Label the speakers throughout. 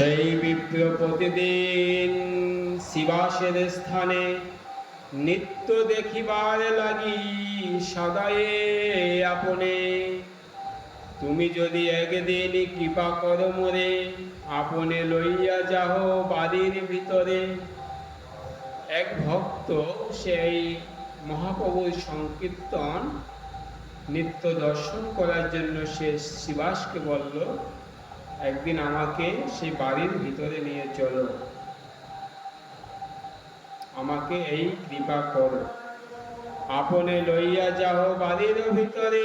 Speaker 1: সেই বিপ্র প্রতিদিন শিবাসের স্থানে নিত্য দেখিবার লাগি সদায়ে আপনে তুমি যদি একদিন কৃপা কর মোরে আপনে লইয়া যাহ বাড়ির ভিতরে এক ভক্ত সেই মহাপ্রভুর সংকীর্তন নিত্য দর্শন করার জন্য সে শিবাসকে বলল একদিন আমাকে সেই বাড়ির ভিতরে নিয়ে চলো আমাকে এই কৃপা করো আপনে লইয়া যাও বাড়ির ভিতরে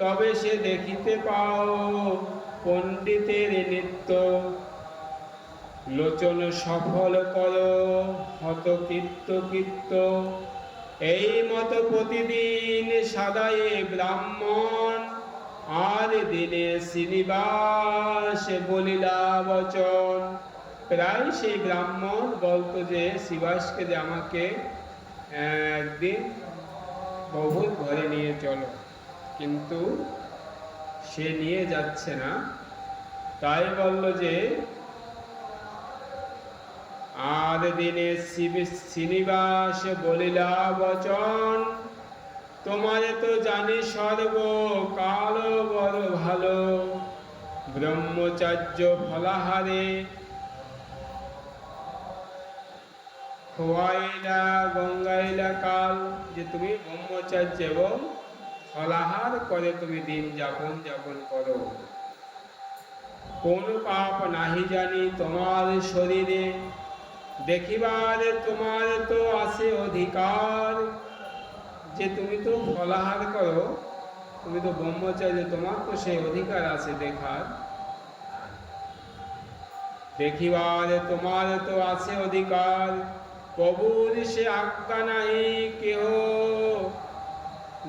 Speaker 1: তবে সে দেখিতে পাও পণ্ডিতের নিত্য লোচন সফল করো হত কীর্ত কীর্ত এই মতো প্রতিদিন সাদায়ে ব্রাহ্মণ আর দিনে শ্রীনিবাস বলিলা বচন প্রায় সেই ব্রাহ্মণ বলতো যে শিবাসকে যে আমাকে একদিন বহুত ঘরে নিয়ে চলো কিন্তু সে নিয়ে যাচ্ছে না তাই বলল যে আর দিনে শ্রীনিবাস বলিলা বচন তোমারে তো জানি সর্ব কাল বড় ভালো ব্রহ্মচার্য ফলাহারে খোয়াইলা গঙ্গাইলা কাল যে তুমি ব্রহ্মচার্য এবং ফলাহার করে তুমি দিন যাপন যাপন করো কোন পাপ নাহি জানি তোমার শরীরে দেখিবার তোমার তো আছে অধিকার যে তুমি তো ফলাহার করো তুমি তো ব্রহ্মচার্য তোমার তো সেই অধিকার আছে দেখার দেখিবার তোমার তো আছে অধিকার প্রভুর সে আজ্ঞা নাই কেহ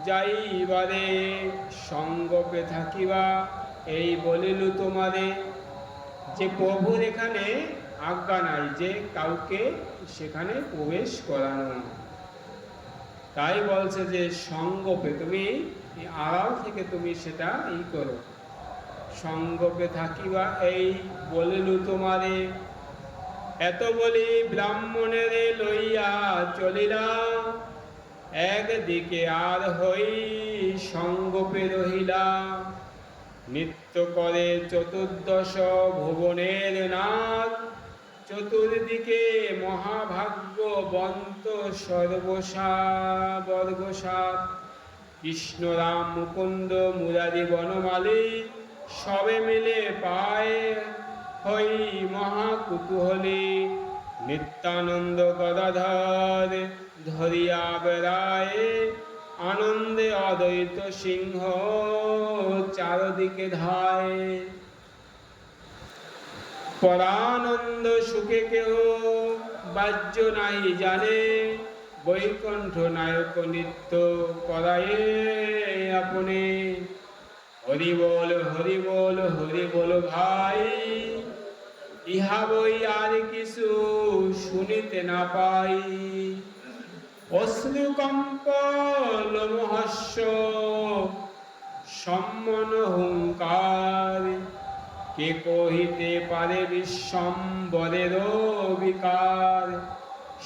Speaker 1: যাইবারে সঙ্গপে থাকিবা এই বলিল তোমারে যে প্রভুর এখানে আজ্ঞা নাই যে কাউকে সেখানে প্রবেশ করানো না তাই বলছে যে সঙ্গপে তুমি আড়াল থেকে তুমি সেটা ই করো সঙ্গপে থাকিবা এই বলিলু তোমারে এত বলি ব্রাহ্মণের লইয়া চলিলা একদিকে আর হই সঙ্গপে রহিলা নিত্য করে চতুর্দশ ভুবনের নাথ চতুর্দিকে মহাভাগ্য বন্ত সর্বসাবর্গসাপ কৃষ্ণ রাম মুকুন্দ মুরারি বনমালী সবে মিলে পায় হই কুতুহলে নিত্যানন্দ গদাধর ধরিয়া বেড়ায় আনন্দে অদ্বৈত সিংহ চারদিকে ধায় পরানন্দ সুখে কেহ বাহ্য নাই জানে বৈকণ্ঠ নায়ক নিত্য করায়ে আপনি হরি বল হরি বল হরি বল ভাই ইহা বই আর কিছু শুনিতে না পাই অশ্রুকম্প লোমহস্য সম্মন হুঙ্কার কে কহিতে পারে বিশ্বম্বরের বিকার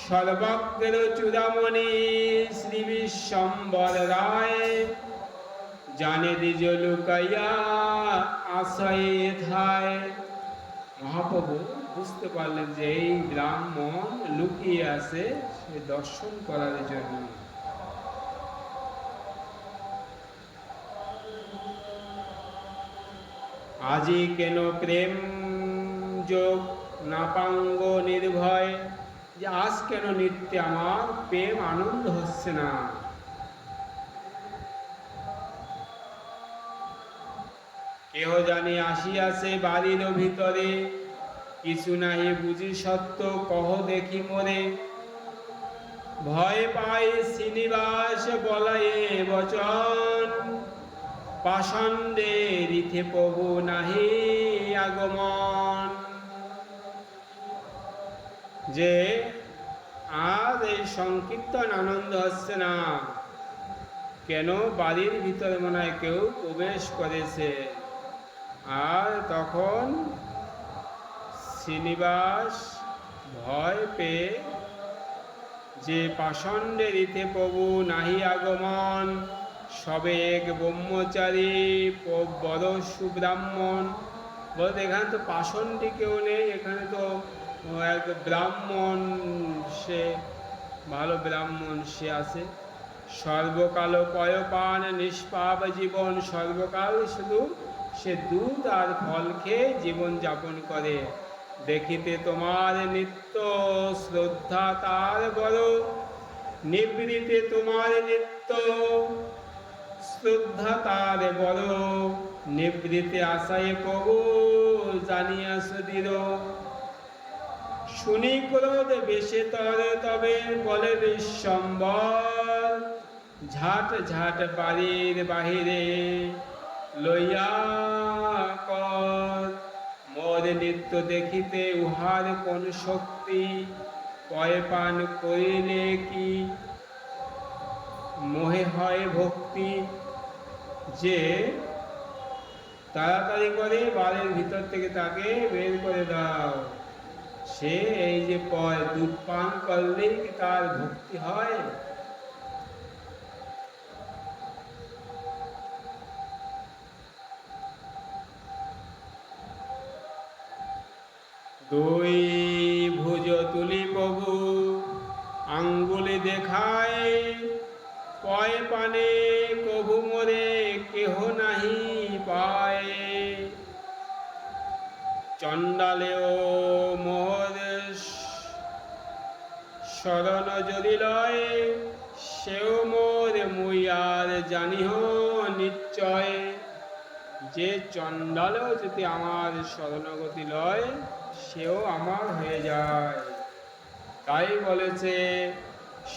Speaker 1: সর্বজ্ঞের চূড়ামণি শ্রী বিশ্বম্বর রায় জানে দিজ লুকাইয়া আশয়ে ধায় মহাপ্রভু বুঝতে পারলেন যে এই ব্রাহ্মণ লুকিয়ে আছে সে দর্শন করার জন্য আজি কেন প্রেম যোগ নাপাঙ্গ নির্ভয় যে আজ কেন নিত্যে আমার প্রেম আনন্দ হচ্ছে না কেহ জানি আসিয়াছে বাড়ির ভিতরে কিছু নাই বুঝি সত্য কহ দেখি মরে ভয় পাই শ্রীনিবাস বলয়ে বচন পাষণ্ডে রিথে প্রভু নাহি আগমন যে আজ এই সংকীর্তন আনন্দ হচ্ছে না কেন বাড়ির ভিতরে মনে হয় কেউ প্রবেশ করেছে আর তখন শ্রীনিবাস ভয় পেয়ে যে পাষণ্ডে রীতে প্রভু নাহি আগমন সবে এক ব্রহ্মচারী বড় সুব্রাহ্মণ বলতে এখানে তো পাষণটি কেউ নেই এখানে তো এক ব্রাহ্মণ সে ভালো ব্রাহ্মণ সে আছে সর্বকাল কয়পান নিষ্পাপ জীবন সর্বকাল শুধু সে দুধ আর ফল খেয়ে জীবনযাপন করে দেখিতে তোমার নিত্য শ্রদ্ধা তার বড় নিবৃতে তোমার নিত্য শ্রদ্ধা তার বড় নিবৃতি আশায় কব জানিয়া সুদীর শুনি ক্রোধ বেশি তরে তবে বলে বিশ্বম্বর ঝাট ঝাট বাড়ির বাহিরে লইয়া কর মোর নৃত্য দেখিতে উহার কোন শক্তি কয় পান করিলে কি মোহে হয় ভক্তি যে তাড়াতাড়ি করে বাড়ির ভিতর থেকে তাকে বের করে দাও সে এই যে পয় দুধ পান করলেই কি তার ভক্তি হয় দুই ভুজ তুলি প্রভু আঙ্গুলি দেখায় পয় পানে ও মহদেশ শরণ যদি লয় সেও মোর মুইয়ার হো নিশ্চয় যে চন্ডালেও যদি আমার শরণগতি লয় সেও আমার হয়ে যায় তাই বলেছে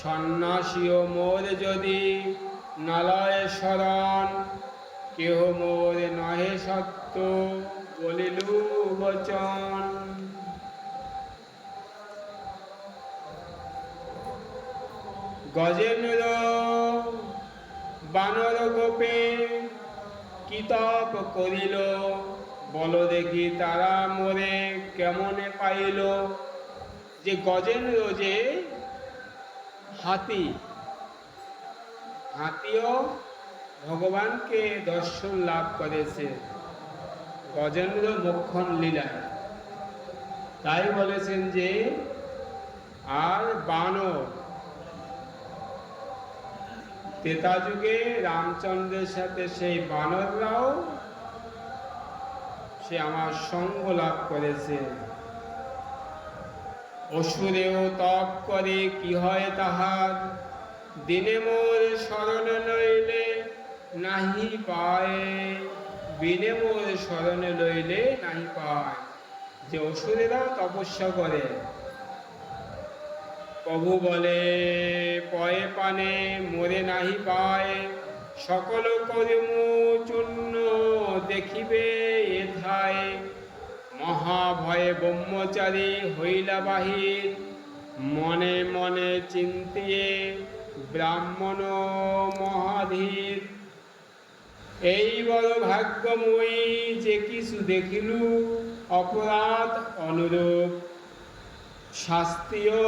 Speaker 1: সন্ন্যাসীও মোর যদি নালয় শরণ কেহ মোর নহে সত্য বলিলু বচন গজেন্দ্র বানর গোপে কিতাব করিল বল দেখি তারা মরে কেমনে পাইল যে গজেন্দ্র যে হাতি হাতিও ভগবানকে দর্শন লাভ করেছে অজন্ম মক্ষণ লীলা তাই বলেছেন যে আর বানর তেতা যুগে রামচন্দ্রের সাথে সেই বানররাও সে আমার সঙ্গ লাভ করেছে অসুরেও তপ করে কি হয় তাহার দিনে মোর স্মরণ নইলে নাহি পায় বিনিময় স্মরণে লইলে নাই পায় যে অসুরেরা তপস্যা করে প্রভু বলে পয়ে পানে মরে নাহি পায় সকল কর্ম চূন্য দেখিবে এ ধায় মহাভয়ে ব্রহ্মচারী হইলা বাহির মনে মনে চিন্তিয়ে ব্রাহ্মণ মহাধীর এই বল ভাগ্যময়ী যে কিছু দেখিল অপরাধ অনুরূপ শাস্তিও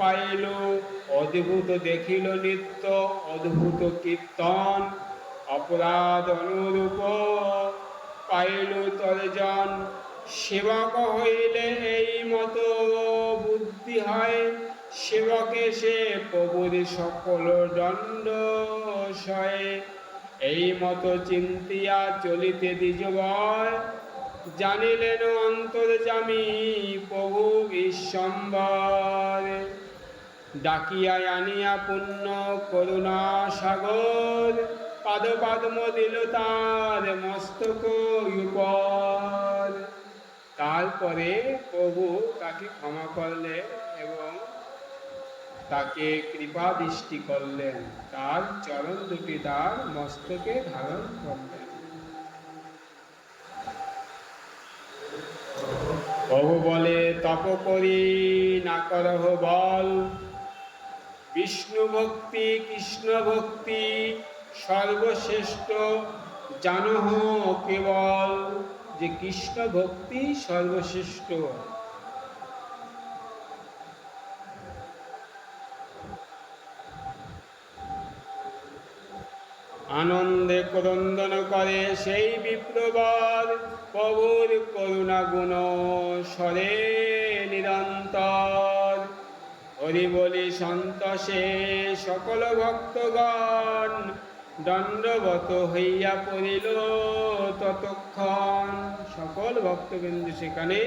Speaker 1: পাইল অদ্ভুত দেখিল নিত্য অদ্ভুত কীর্তন অপরাধ অনুরূপ পাইল তর্জন সেবক হইলে এই মতো বুদ্ধি হয় সেবকে সে প্রভুর সকল দণ্ড সয় এই মতো চিন্তিয়া চলিতে দ্বিজবয় জানিলেন জামি প্রভু বিশ্বম্বর ডাকিয়া আনিয়া পুণ্য করুণা সাগর পাদ পদ্ম দিল তার মস্তক তারপরে প্রভু তাকে ক্ষমা করলে তাকে দৃষ্টি করলেন তার চরণ দুটি তার মস্তকে ধারণ করলেন বহু বলে তপ করি না করহ বল বিষ্ণু ভক্তি কৃষ্ণ ভক্তি সর্বশ্রেষ্ঠ জানহ কেবল যে কৃষ্ণ ভক্তি সর্বশ্রেষ্ঠ আনন্দে ক্রন্দন করে সেই বিপ্রবাদ প্রভুর করুণা গুণ স্বরে নিরন্তর হরি বলি সন্তোষে সকল ভক্তগণ দণ্ডবত হইয়া পড়িল ততক্ষণ সকল ভক্তবিন্দু সেখানে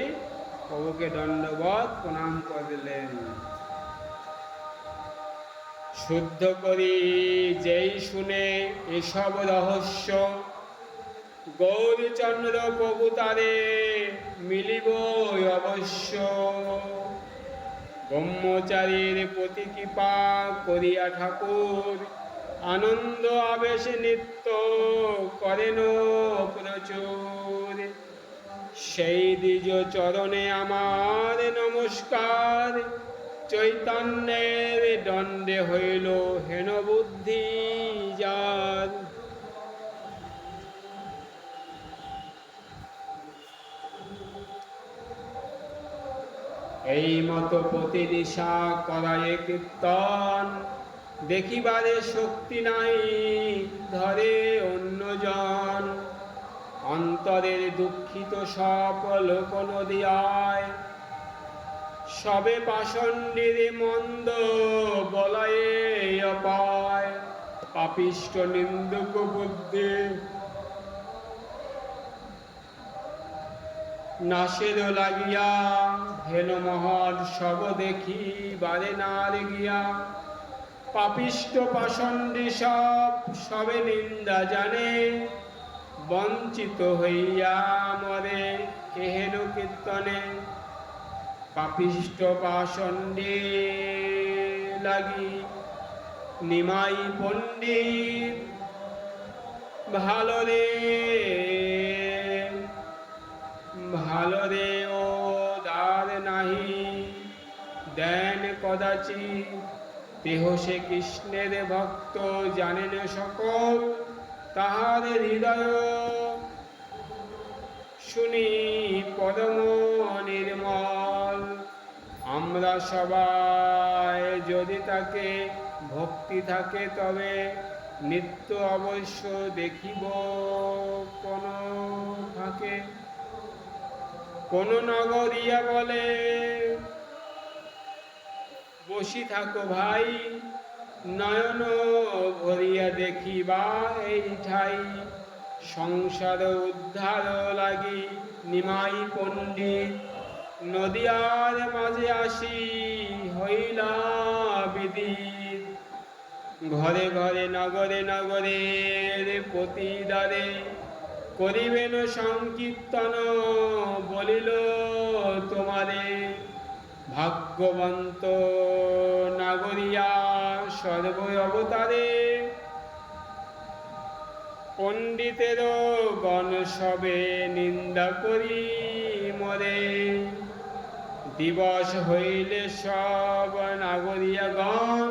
Speaker 1: প্রভুকে দণ্ডবত প্রণাম করিলেন শুদ্ধ করি যেই শুনে এসব রহস্য গৌরীচন্দ্র প্রভু তারে মিলিব অবশ্য ব্রহ্মচারীর প্রতি কৃপা করিয়া ঠাকুর আনন্দ আবেশ নিত্য করেন প্রচুর সেই দ্বিজ চরণে আমার নমস্কার চৈতন্যের দণ্ডে হইল হেন বুদ্ধি যার এই মতো প্রতিনিশা করায় কীর্তন দেখিবারে শক্তি নাই ধরে অন্যজন অন্তরের দুঃখিত সব লোক নদিয়ায় সবে পাষণ্ডিরি মন্দ বলায়ে অপায় পাপিষ্ট নিন্দুক বুদ্ধি নাসের লাগিয়া হেন মহৎ সব দেখি বারে নার গিয়া পাপিষ্ট পাষণ্ডি সব সবে নিন্দা জানে বঞ্চিত হইয়া মরে এহেন কীর্তনে পাপিষ্ট পাষণ্ডে লাগি নিমাই পণ্ডিত ভালো রে ভালো রে ও দার নাহি দেন কদাচি দেহ সে কৃষ্ণের ভক্ত জানেন সকল তাহার হৃদয় শুনি পদম নির্মল আমরা সবাই যদি তাকে ভক্তি থাকে তবে নিত্য অবশ্য দেখিব কোন থাকে কোন নগরিয়া বলে বসি থাকো ভাই নয়ন ভরিয়া দেখিবা এই ঠাই সংসার উদ্ধার লাগি নিমাই পণ্ডিত নদিয়ার মাঝে আসি হইলা বিদিত ঘরে ঘরে নগরে নগরের প্রতিদারে করিবেন সংকীর্তন বলিল তোমারে ভাগ্যবন্ত নাগরিয়া সর্ব অবতারে পণ্ডিতের গণ সবে নিন্দা করি মরে দিবস হইলে সব নাগরিয়াগণ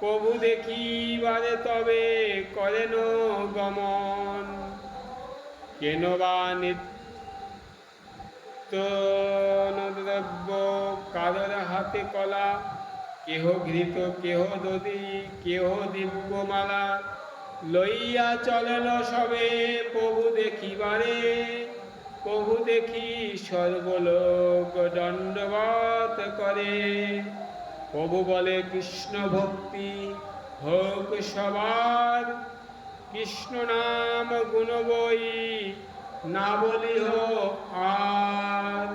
Speaker 1: প্রভু দেখিবারে তবে করেন গমন কেন বা নিত্য কারোর হাতে কলা কেহ ঘৃত কেহ দদি কেহ দিব্যমালা লইয়া চলেল সবে প্রভু দেখিবারে প্রভু দেখি সর্বলোক দণ্ডবত করে প্রভু বলে কৃষ্ণ ভক্তি হোক সবার কৃষ্ণ নাম বই না বলিহ আর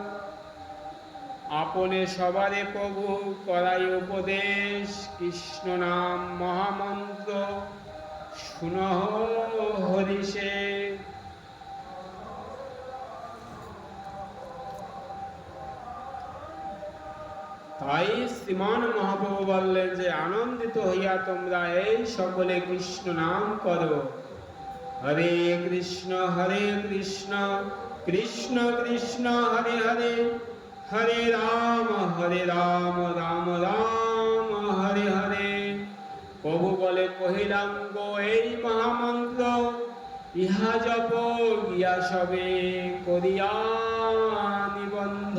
Speaker 1: আপনে সবারে প্রভু করাই উপদেশ কৃষ্ণ নাম মহামন্ত্র শুনহ হরিষে তাই শ্রীমান মহাপ্রভু বললেন যে আনন্দিত হইয়া তোমরা এই সকলে কৃষ্ণ নাম করো হরে কৃষ্ণ হরে কৃষ্ণ কৃষ্ণ কৃষ্ণ হরে হরে হরে রাম হরে রাম রাম রাম কহিলাম এই মহামন্ত্র ইহা জপ গিয়া সবে করিয়া নিবন্ধ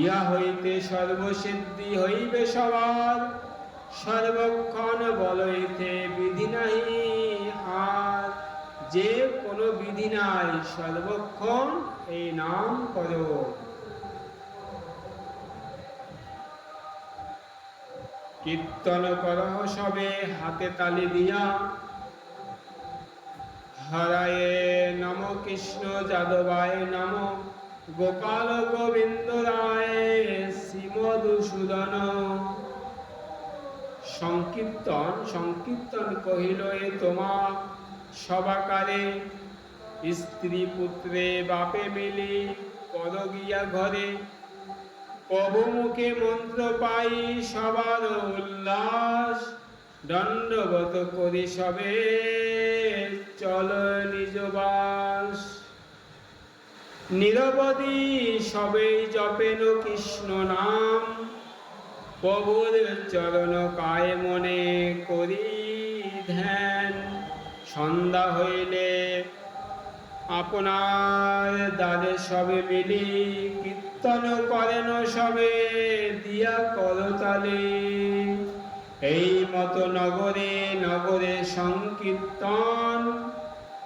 Speaker 1: ইহা হইতে সর্বসিদ্ধি হইবে সবার সর্বক্ষণ বলইতে বিধি নাহি আর যে কোনো বিধি নাই সর্বক্ষণ এই নাম করো কীর্তন কর সবে হাতে তালি দিয়া হরায়ে নম কৃষ্ণ যাদবায় নম গোপাল গোবিন্দ রায় সংকীর্তন সংকীর্তন কহিল এ তোমা সবাকারে স্ত্রী পুত্রে বাপে মিলি পদ গিয়া ঘরে কবমুখে মন্ত্র পাই সবার উল্লাস দণ্ডবত করি সবে চল নিজ বাস নিরবধি সবেই জপেন কৃষ্ণ নাম প্রভুর চরণ পায় মনে করি ধ্যান সন্ধ্যা হইলে আপনার দ্বারে সবে মিলি তনু করেন সবে দিয়া কলতালে এই মত নগরে নগরে সংকীর্তন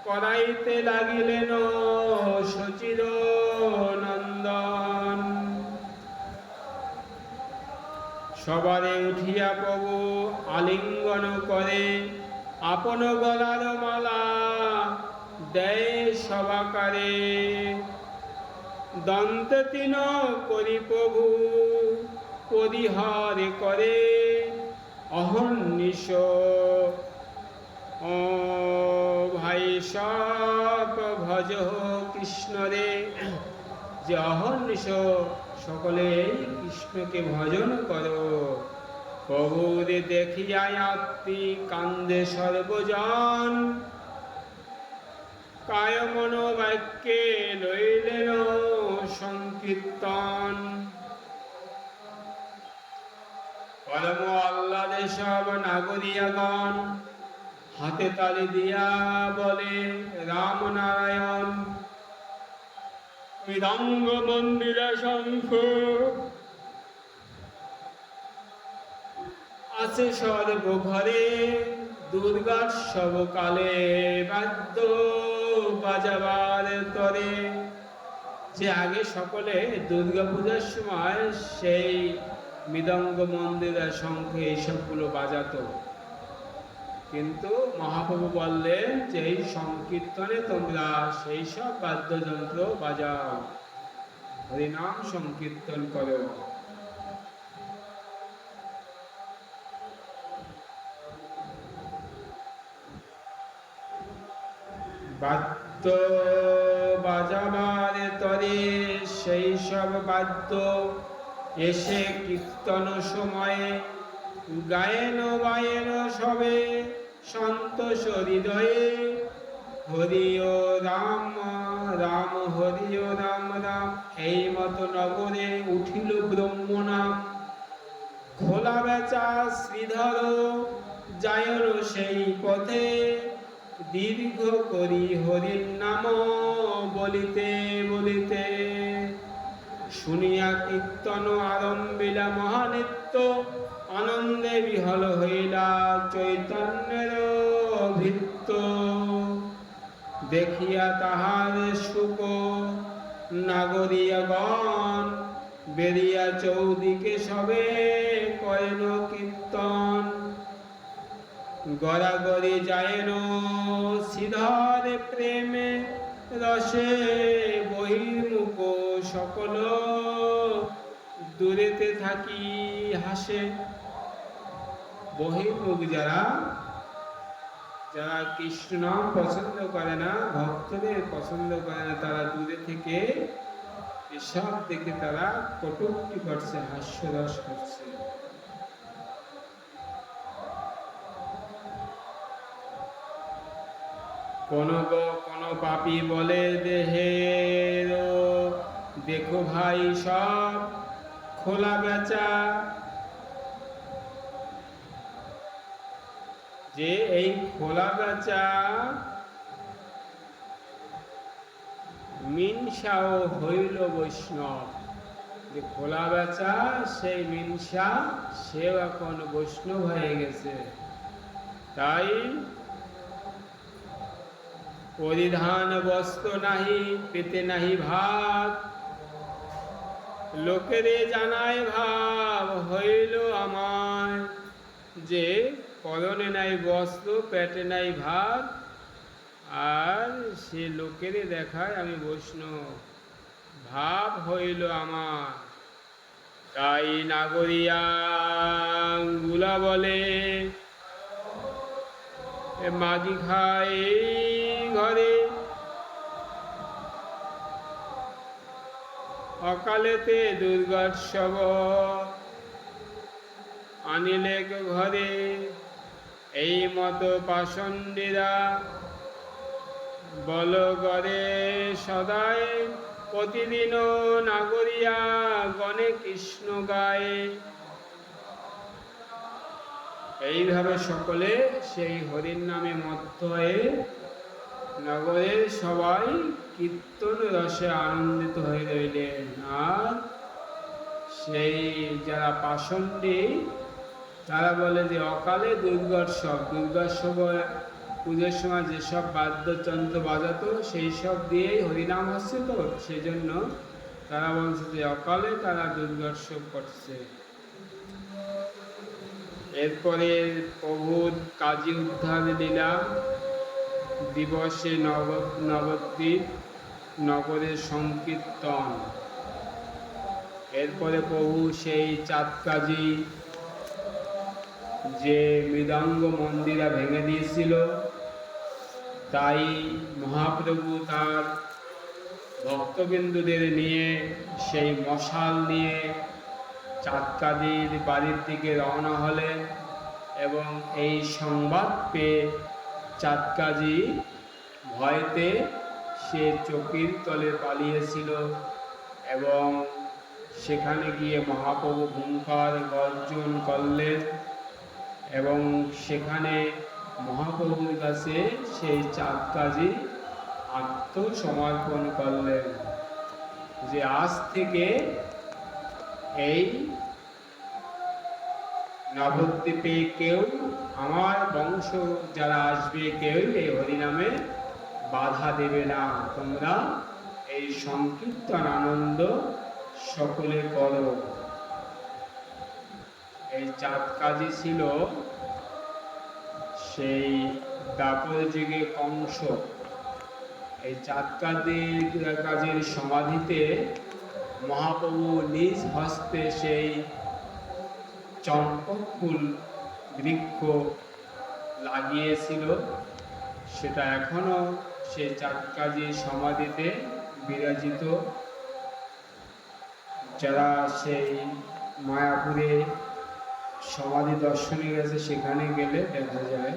Speaker 1: করাইতে লাগিলেন সচির নন্দন সবারে উঠিয়া প্রভু আলিঙ্গন করে আপন গলার মালা দেয় সবাকারে দন্তে তিন করি প্রভু পরিহার করে অহর্নিশ ভাই সাপ ভজ কৃষ্ণ রে যে অহর্নিশ সকলে কৃষ্ণকে ভজন করো প্রভুরে দেখিয়াই আত্মি কান্দে সর্বজন কায় মনোবাক্যে সন্তান কলম আল্লাহ সব নাগরিয়াগণ হাতে তালি দিয়া বলে রাম নারায়ণ মৃদঙ্গ মন্দিরে শঙ্খ আছে সর্ব ঘরে দুর্গার সবকালে বাদ্য বাজাবার তরে যে আগে সকলে দুর্গা পূজার সময় সেই মৃদঙ্গ আর শঙ্খে এইসবগুলো বাজাতো কিন্তু মহাপ্রভু বললেন যে এই সংকীর্তনে তোমরা সেই সব বাদ্যযন্ত্র বাজাও হরিনাম সংকীর্তন করো বাদ্য বাজাবার তরে সেই সব বাদ্য এসে কীর্তন সময়ে গায়েন বায়েন সবে সন্তোষ হৃদয়ে হরিও রাম রাম ও রাম রাম এই মতো নগরে উঠিল ব্রহ্মনাম খোলা বেচা শ্রীধর যায়র সেই পথে দীর্ঘ করি হরির নাম বলিতে বলিতে শুনিয়া কীর্তন আরম্ভিলা মহানিত্য আনন্দে বিহল হইলা চৈতন্যের ভিত্ত দেখিয়া তাহার সুখ নাগরিয়াগণ বেরিয়া চৌদিকে সবে কয়েন কীর্তন গড়াগড়ি যায়ন সিধরে প্রেমে রসে বহির্মুখ সকল দূরেতে থাকি হাসে বহির্মুখ যারা যারা কৃষ্ণ নাম পছন্দ করে না ভক্তদের পছন্দ করে না তারা দূরে থেকে এসব দেখে তারা কটুক্তি করছে হাস্যরস করছে কোন পাপি বলে দেহের দেখো ভাই সব খোলা বেচা যে এই খোলা বেচা মিনসাও হইল বৈষ্ণব যে খোলা বেচা সেই মিনসা সেও এখন বৈষ্ণব হয়ে গেছে তাই পরিধান বস্ত্র নাহি পেতে নাহি ভাত লোকেরে জানায় ভাব হইল আমার যে পরনে নাই বস্ত্র পেটে নাই ভাত আর সে লোকেরে দেখায় আমি বৈষ্ণব ভাব হইল আমার তাই নাগরিয়া গুলা বলে মাঝি খায় ঘরে অকালেতে দুর্গোৎসব আনিলেক ঘরে এই মতো পাষণ্ডীরা বল করে সদায় প্রতিদিন নাগরিয়া গণে কৃষ্ণ গায়ে এইভাবে সকলে সেই হরির নামে মত্ত হয়ে নগরের সবাই কীর্তন রসে আনন্দিত হয়ে রইলেন আর সেই যারা পাষণ্ডী তারা বলে যে অকালে দুর্গোৎসব দুর্গোৎসব পুজোর সময় যেসব বাদ্যযন্ত্র বাজাত সেই সব দিয়েই হরিনাম হচ্ছে তো সেই জন্য তারা বলছে যে অকালে তারা দুর্গোৎসব করছে এরপরে প্রভুর কাজী উদ্ধার লীলা দিবসে নব নবদ্বীপ নগরের সংকীর্তন এরপরে প্রভু সেই চাঁদ কাজী যে মৃদাঙ্গ মন্দিরা ভেঙে দিয়েছিল তাই মহাপ্রভু তার ভক্তবিন্দুদের নিয়ে সেই মশাল নিয়ে চাঁদকাদির বাড়ির দিকে রওনা হলেন এবং এই সংবাদ পেয়ে চাঁদকাজি ভয়তে সে চকির তলে পালিয়েছিল এবং সেখানে গিয়ে মহাপ্রভু হুঙ্কার গর্জন করলেন এবং সেখানে মহাপ্রভুর কাছে সেই চাঁদকাজি আত্মসমর্পণ করলেন যে আজ থেকে এই নবদ্বীপে কেউ আমার বংশ যারা আসবে কেউ এই হরিনামে বাধা দেবে না তোমরা এই সংকীর্তন আনন্দ সকলে করো এই চাঁদ কাজে ছিল সেই দাপর যুগে কংস এই চাঁদ কাজের সমাধিতে মহাপ্রভু নিজ হস্তে সেই চম্পকফুল বৃক্ষ লাগিয়েছিল সেটা এখনও সে চাকাজি সমাধিতে বিরাজিত যারা সেই মায়াপুরে সমাধি দর্শনে গেছে সেখানে গেলে দেখা যায়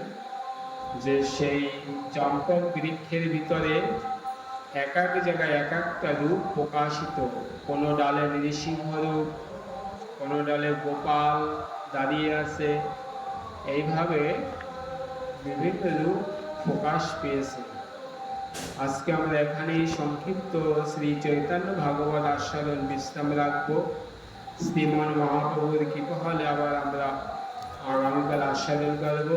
Speaker 1: যে সেই চম্পক বৃক্ষের ভিতরে এক এক জায়গায় এক একটা রূপ প্রকাশিত কোন ডালে নৃসিংহ রূপ কোন ডালে গোপাল দাঁড়িয়ে আছে এইভাবে বিভিন্ন রূপ প্রকাশ পেয়েছে আজকে আমরা এখানেই সংক্ষিপ্ত শ্রী চৈতন্য ভাগবত আস্বাদন বিশ্রাম রাখবো শ্রীমন মহাপ্রভুর কৃপা হলে আবার আমরা আগামীকাল আস্বাদন করব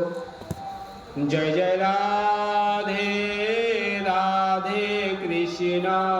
Speaker 1: জয় জয় রাধে রাধে المدينة